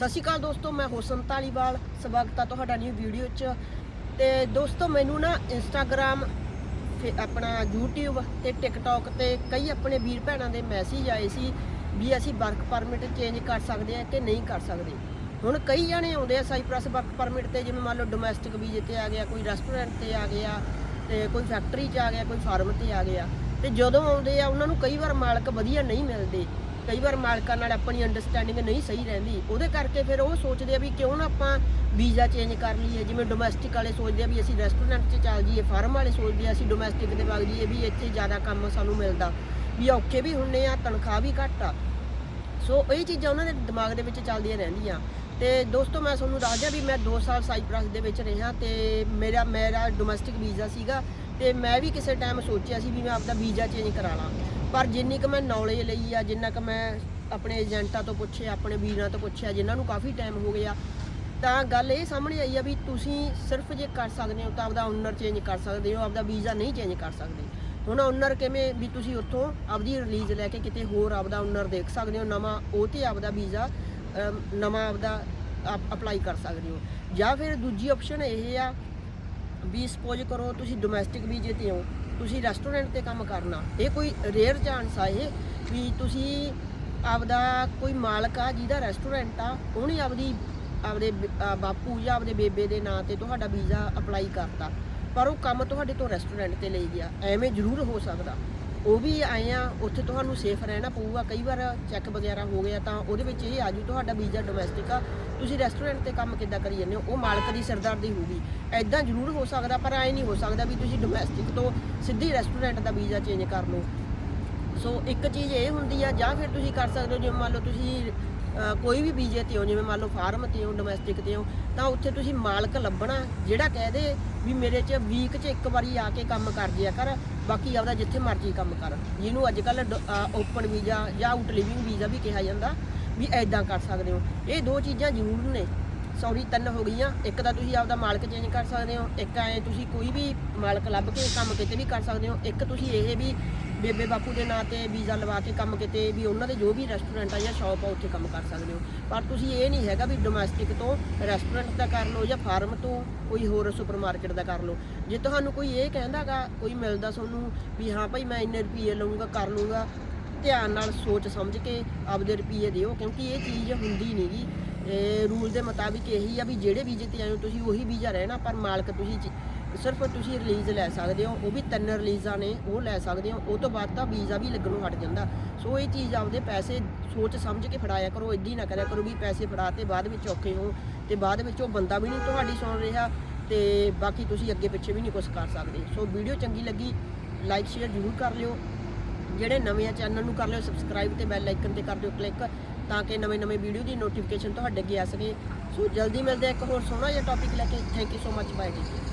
ਸਤਿ ਸ਼੍ਰੀ ਅਕਾਲ ਦੋਸਤੋ, ਮੈਂ ਹੁਸਨ ਧਾਲੀਵਾਲ। ਸਵਾਗਤ ਆ ਤੁਹਾਡਾ ਨਿਊ ਵੀਡੀਓ 'ਚ। ਤੇ ਦੋਸਤੋ, ਮੈਨੂੰ ਨਾ ਇੰਸਟਾਗ੍ਰam ਫਿਰ ਆਪਣਾ YouTube ਤੇ TikTok ਤੇ ਕਈ ਆਪਣੇ ਵੀਰ ਭੈਣਾਂ ਦੇ ਮੈਸੇਜ ਆਏ ਸੀ ਵੀ ਅਸੀਂ ਵਰਕ ਪਰਮਿਟ ਚੇਂਜ ਕਰ ਸਕਦੇ ਆ ਕਿ ਨਹੀਂ ਕਰ ਸਕਦੇ। ਹੁਣ ਕਈ ਜਣੇ ਆਉਂਦੇ ਆ ਸਾਈਪ੍ਰਸ ਵਰਕ ਪਰਮਿਟ ਤੇ, ਜਿਵੇਂ ਮੰਨ ਲਓ ਡੋਮੈਸਟਿਕ ਵੀਜ਼ੇ ਤੇ ਆ ਗਿਆ, ਕੋਈ ਰੈਸਟੋਰੈਂਟ ਤੇ ਆ ਗਿਆ ਤੇ ਕੋਈ ਫੈਕਟਰੀ 'ਚ ਆ ਗਿਆ, ਕੋਈ ਫਾਰਮ ਤੇ ਆ ਗਿਆ। ਤੇ ਜਦੋਂ ਆਉਂਦੇ ਆ, ਉਹਨਾਂ ਨੂੰ ਕਈ ਵਾਰ ਮਾਲਕ ਵਧੀਆ ਨਹੀਂ ਮਿਲਦੇ। ਕਈ ਵਾਰ ਮਾਲਕਾਂ ਨਾਲ ਆਪਣੀ ਅੰਡਰਸਟੈਂਡਿੰਗ ਨਹੀਂ ਸਹੀ ਰਹਿੰਦੀ। ਉਹਦੇ ਕਰਕੇ ਫਿਰ ਉਹ ਸੋਚਦੇ ਆ ਵੀ ਕਿਉਂ ਨਾ ਆਪਾਂ ਵੀਜ਼ਾ ਚੇਂਜ ਕਰ ਲਈਏ। ਜਿਵੇਂ ਡੋਮੈਸਟਿਕ ਵਾਲੇ ਸੋਚਦੇ ਆ ਵੀ ਅਸੀਂ ਰੈਸਟੋਰੈਂਟ 'ਚ ਚੱਲ ਜਾਈਏ ਫਾਰਮ ਵਾਲੇ ਸੋਚਦੇ ਆ ਅਸੀਂ ਡੋਮੈਸਟਿਕ ਦੇ ਵਗ ਜਾਈਏ ਵੀ ਇੱਥੇ ਜ਼ਿਆਦਾ ਕੰਮ ਸਾਨੂੰ ਮਿਲਦਾ। ਵੀ ਔਖੇ ਵੀ ਹੁੰਨੇ ਆ, ਤਨਖਾਹ ਵੀ ਘੱਟ ਆ। ਸੋ ਇਹ ਚੀਜ਼ਾਂ ਉਹਨਾਂ ਦੇ ਦਿਮਾਗ ਦੇ ਵਿੱਚ ਚੱਲਦੀਆਂ ਰਹਿੰਦੀਆਂ। ਤੇ ਦੋਸਤੋ, ਮੈਂ ਤੁਹਾਨੂੰ ਦੱਸ ਦਿਆਂ ਵੀ ਮੈਂ 2 ਸਾਲ ਸਾਈਪ੍ਰਸ ਦੇ ਵਿੱਚ ਰਿਹਾ ਤੇ ਮੇਰਾ ਮੇਰਾ ਡੋਮੈਸਟਿਕ ਵੀਜ਼ਾ ਸੀਗਾ ਤੇ ਮੈਂ ਵੀ ਕਿਸੇ ਟਾਈਮ ਸੋਚਿਆ ਸੀ ਵੀ ਮੈਂ ਆਪਦਾ ਵੀਜ਼ਾ ਚੇਂਜ ਕਰਾ ਲਾਂ। ਪਰ ਜਿੰਨੀ ਕੁ ਮੈਂ ਨੌਲੇਜ ਲਈ ਆ, ਜਿੰਨਾ ਕੁ ਮੈਂ ਆਪਣੇ ਏਜੰਟਾਂ ਤੋਂ ਪੁੱਛਿਆ ਆਪਣੇ ਵੀਰਾਂ ਤੋਂ ਪੁੱਛਿਆ, ਜਿਨ੍ਹਾਂ ਨੂੰ ਕਾਫੀ ਟਾਈਮ ਹੋ ਗਿਆ, ਤਾਂ ਗੱਲ ਇਹ ਸਾਹਮਣੇ ਆਈ ਆ ਵੀ ਤੁਸੀਂ ਸਿਰਫ ਜੇ ਕਰ ਸਕਦੇ ਹੋ ਤਾਂ ਆਪਦਾ ਓਨਰ ਚੇਂਜ ਕਰ ਸਕਦੇ ਹੋ, ਆਪਦਾ ਵੀਜ਼ਾ ਨਹੀਂ ਚੇਂਜ ਕਰ ਸਕਦੇ। ਹੁਣ ਓਨਰ ਕਿਵੇਂ, ਵੀ ਤੁਸੀਂ ਉੱਥੋਂ ਆਪਦੀ ਰਿਲੀਜ਼ ਲੈ ਕੇ ਕਿਤੇ ਹੋਰ ਆਪਦਾ ਓਨਰ ਦੇਖ ਸਕਦੇ ਹੋ, ਨਵਾਂ ਉਹ ਤੇ ਆਪਦਾ ਵੀਜ਼ਾ ਨਵਾਂ ਆਪਦਾ ਅਪਲਾਈ ਕਰ ਸਕਦੇ ਹੋ। ਜਾਂ ਫਿਰ ਦੂਜੀ ਆਪਸ਼ਨ ਇਹ ਆ ਵੀ ਸਪੋਜ਼ ਕਰੋ ਤੁਸੀਂ ਡੋਮੈਸਟਿਕ ਵੀਜ਼ੇ ਤੇ ਹੋ, ਤੁਸੀਂ ਰੈਸਟੋਰੈਂਟ ਤੇ ਕੰਮ ਕਰਨਾ, ਇਹ ਕੋਈ ਰੇਅਰ ਚਾਂਸ ਆ ਇਹ, ਵੀ ਤੁਸੀਂ ਆਪਦਾ ਕੋਈ ਮਾਲਕ ਆ ਜਿਹਦਾ ਰੈਸਟੋਰੈਂਟ ਆ, ਉਹਨੇ ਆਪਦੀ, ਆਪਦੇ ਬਾਪੂ ਜਾਂ ਆਪਦੇ ਬੇਬੇ ਦੇ ਨਾਂ ਤੇ ਤੁਹਾਡਾ ਵੀਜ਼ਾ ਅਪਲਾਈ ਕਰਤਾ, ਪਰ ਉਹ ਕੰਮ ਤੁਹਾਡੇ ਤੋਂ ਰੈਸਟੋਰੈਂਟ ਤੇ ਲਈ ਗਿਆ, ਐਵੇਂ ਜ਼ਰੂਰ ਹੋ ਸਕਦਾ। ਉਹ ਵੀ ਆਏ ਆ, ਉੱਥੇ ਤੁਹਾਨੂੰ ਸੇਫ ਰਹਿਣਾ ਪਊਗਾ। ਕਈ ਵਾਰ ਚੈੱਕ ਵਗੈਰਾ ਹੋ ਗਿਆ ਤਾਂ ਉਹਦੇ ਵਿੱਚ ਇਹ ਆਜੂ ਤੁਹਾਡਾ ਵੀਜ਼ਾ ਡੋਮੈਸਟਿਕ ਆ। ਤੁਸੀਂ ਰੈਸਟੋਰੈਂਟ ਤੇ ਕੰਮ ਕਿੱਦਾਂ ਕਰੀ ਜਾਂਦੇ ਹੋ? ਉਹ ਮਾਲਕ ਦੀ ਸਰਦਾਰਦੀ ਹੋਊਗੀ। ਐਦਾਂ ਜ਼ਰੂਰ ਹੋ ਸਕਦਾ, ਪਰ ਐ ਨਹੀਂ ਹੋ ਸਕਦਾ ਵੀ ਤੁਸੀਂ ਡੋਮੈਸਟਿਕ ਤੋਂ ਸਿੱਧੀ ਰੈਸਟੋਰੈਂਟ ਦਾ ਵੀਜ਼ਾ ਚੇਂਜ ਕਰ ਲਓ। ਸੋ ਇੱਕ ਚੀਜ਼ ਇਹ ਹੁੰਦੀ ਆ, ਜਾਂ ਫਿਰ ਤੁਸੀਂ ਕਰ ਸਕਦੇ ਹੋ, ਜਿਵੇਂ ਮੰਨ ਲਓ ਤੁਸੀਂ ਕੋਈ ਵੀ ਵੀਜ਼ੇ ਤੇ ਹੋ ਜਿਵੇਂ ਮੰਨ ਲਓ ਫਾਰਮ ਤੇ ਹੋ ਡੋਮੈਸਟਿਕ ਤੇ ਹੋ ਤਾਂ ਉੱਥੇ ਤੁਸੀਂ ਮਾਲਕ ਲੱਭਣਾ, ਜਿਹੜਾ ਕਹਿ ਦੇ ਵੀ ਮੇਰੇ 'ਚ ਵੀਕ 'ਚ ਇੱਕ ਵਾਰੀ ਆ ਕੇ ਕੰਮ ਕਰ ਜਿਆ ਕਰ, ਬਾਕੀ ਆਪਦਾ ਜਿੱਥੇ ਮਰਜ਼ੀ ਕੰਮ ਕਰ। ਜਿਹਨੂੰ ਅੱਜ ਕੱਲ ਓਪਨ ਵੀਜ਼ਾ ਜਾਂ ਆਊਟ ਲਿਵਿੰਗ ਵੀਜ਼ਾ ਵੀ ਕਿਹਾ ਜਾਂਦਾ, ਵੀ ਐਦਾਂ ਕਰ ਸਕਦੇ ਹੋ। ਇਹ ਦੋ ਚੀਜ਼ਾਂ ਜ਼ਰੂਰ ਨੇ। ਸੌਰੀ, ਤਿੰਨ ਹੋ ਗਈਆਂ। ਇੱਕ ਤਾਂ ਤੁਸੀਂ ਆਪਦਾ ਮਾਲਕ ਚੇਂਜ ਕਰ ਸਕਦੇ ਹੋ, ਇੱਕ ਐ ਤੁਸੀਂ ਕੋਈ ਵੀ ਮਾਲਕ ਲੱਭ ਕੇ ਕੰਮ ਕਿਤੇ ਵੀ ਕਰ ਸਕਦੇ ਹੋ, ਇੱਕ ਤੁਸੀਂ ਇਹ ਵੀ ਬੇਬੇ ਬਾਪੂ ਦੇ ਨਾਂ ਤੇ ਵੀਜ਼ਾ ਲਵਾ ਕੇ ਕੰਮ ਕਿਤੇ ਵੀ ਉਹਨਾਂ ਦੇ ਜੋ ਵੀ ਰੈਸਟੋਰੈਂਟ ਆ ਜਾਂ ਸ਼ਾਪ ਆ, ਉੱਥੇ ਕੰਮ ਕਰ ਸਕਦੇ ਹੋ। ਪਰ ਤੁਸੀਂ ਇਹ ਨਹੀਂ ਹੈਗਾ ਵੀ ਡੋਮੈਸਟਿਕ ਤੋਂ ਰੈਸਟੋਰੈਂਟ ਦਾ ਕਰ ਲਓ ਜਾਂ ਫਾਰਮ ਤੋਂ ਕੋਈ ਹੋਰ ਸੁਪਰਮਾਰਕਟ ਦਾ ਕਰ ਲਓ। ਜੇ ਤੁਹਾਨੂੰ ਕੋਈ ਇਹ ਕਹਿੰਦਾਗਾ, ਕੋਈ ਮਿਲਦਾ ਤੁਹਾਨੂੰ ਵੀ ਹਾਂ ਭਾਈ ਮੈਂ ਇੰਨੇ ਰੁਪਏ ਲਵਾਂਗਾ ਕਰ ਲੂੰਗਾ ਧਿਆਨ ਨਾਲ ਸੋਚ ਸਮਝ ਕੇ ਆਪਦੇ ਰੁਪਏ ਦਿਓ, ਕਿਉਂਕਿ ਇਹ ਚੀਜ਼ ਹੁੰਦੀ ਨਹੀਂਗੀ ਇਹ ਰੂਲ ਦੇ ਮੁਤਾਬਿਕ ਇਹੀ ਆ ਵੀ ਜਿਹੜੇ ਵੀਜ਼ੇ ਤੇ ਆਏ ਹੋ, ਤੁਸੀਂ ਉਹੀ ਵੀਜ਼ਾ ਰਹਿਣਾ, ਪਰ ਮਾਲਕ ਤੁਸੀਂ ਸਿਰਫ ਤੁਸੀਂ ਰਿਲੀਜ਼ ਲੈ ਸਕਦੇ ਹੋ, ਉਹ ਵੀ ਤਿੰਨ ਰਿਲੀਜ਼ਾਂ ਨੇ, ਉਹ ਲੈ ਸਕਦੇ ਹੋ, ਉਹ ਤੋਂ ਬਾਅਦ ਤਾਂ ਵੀਜ਼ਾ ਵੀ ਲੱਗਣੋਂ ਹਟ ਜਾਂਦਾ। ਸੋ ਇਹ ਚੀਜ਼ ਆਪਦੇ ਪੈਸੇ ਸੋਚ ਸਮਝ ਕੇ ਫੜਾਇਆ ਕਰੋ ਇੱਦਾਂ ਹੀ ਨਾ ਕਰਿਆ ਕਰੋ ਵੀ ਪੈਸੇ ਫੜਾ ਤੇ ਬਾਅਦ ਵਿੱਚ ਔਖੇ ਹੋ, ਤੇ ਬਾਅਦ ਵਿੱਚ ਉਹ ਬੰਦਾ ਵੀ ਨਹੀਂ ਤੁਹਾਡੀ ਸੁਣ ਰਿਹਾ, ਤੇ ਬਾਕੀ ਤੁਸੀਂ ਅੱਗੇ ਪਿੱਛੇ ਵੀ ਨਹੀਂ ਕੁਝ ਕਰ ਸਕਦੇ। ਸੋ ਵੀਡੀਓ ਚੰਗੀ ਲੱਗੀ ਲਾਈਕ ਸ਼ੇਅਰ ਜ਼ਰੂਰ ਕਰ ਲਿਓ। ਜਿਹੜੇ ਨਵੇਂ ਆ ਚੈਨਲ ਨੂੰ ਕਰ ਲਿਓ ਸਬਸਕ੍ਰਾਈਬ ਤੇ ਬੈਲ ਆਈਕਨ ਤੇ ਕਰ ਦਿਓ ਕਲਿੱਕ ਤਾਂ ਕਿ ਨਵੇਂ-ਨਵੇਂ ਵੀਡੀਓ ਦੀ ਨੋਟੀਫਿਕੇਸ਼ਨ ਤੁਹਾਡੇ ਅੱਗੇ ਆ ਸਕੇ। ਸੋ ਜਲਦੀ ਮਿਲਦੇ ਆ ਇੱਕ ਹੋਰ ਸੋਹਣਾ ਜਿਹਾ ਟੌਪਿਕ ਲੈ ਕੇ। Thank you so much bye ji.